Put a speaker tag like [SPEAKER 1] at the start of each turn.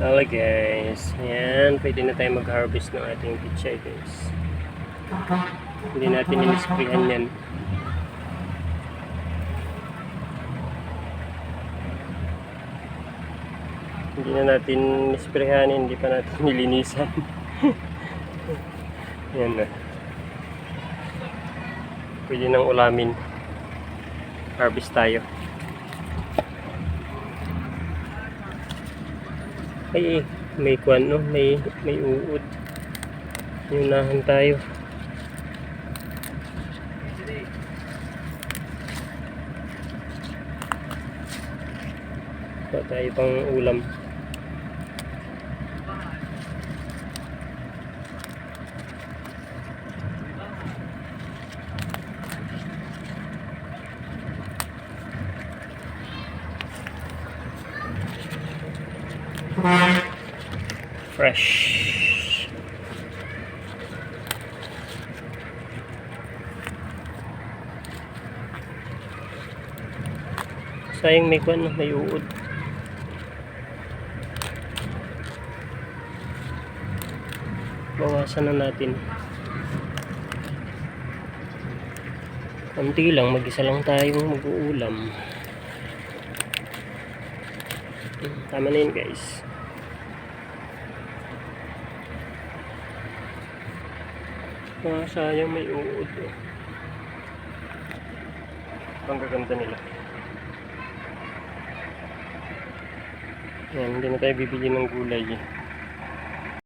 [SPEAKER 1] Okay guys, yan, pwede na tayo mag-harvest ng ating pichay guys. Hindi natin inisprayan yan. Hindi na natin inisprayan, hindi pa natin nilinisan. yan na. Pwede nang ulamin. Harvest tayo. Ay, may kwan, no? May, may uod. Yunahan tayo. Pa tayo pang ulam. Fresh. Sayang may kwan, may uod. Bawasan na natin. Kunti lang, mag-isa lang tayong mag-uulam. Tama na yun guys. Ah, sayang may uod. Oh. Ang gaganda nila. Yan, hindi na tayo bibili ng gulay. Eh.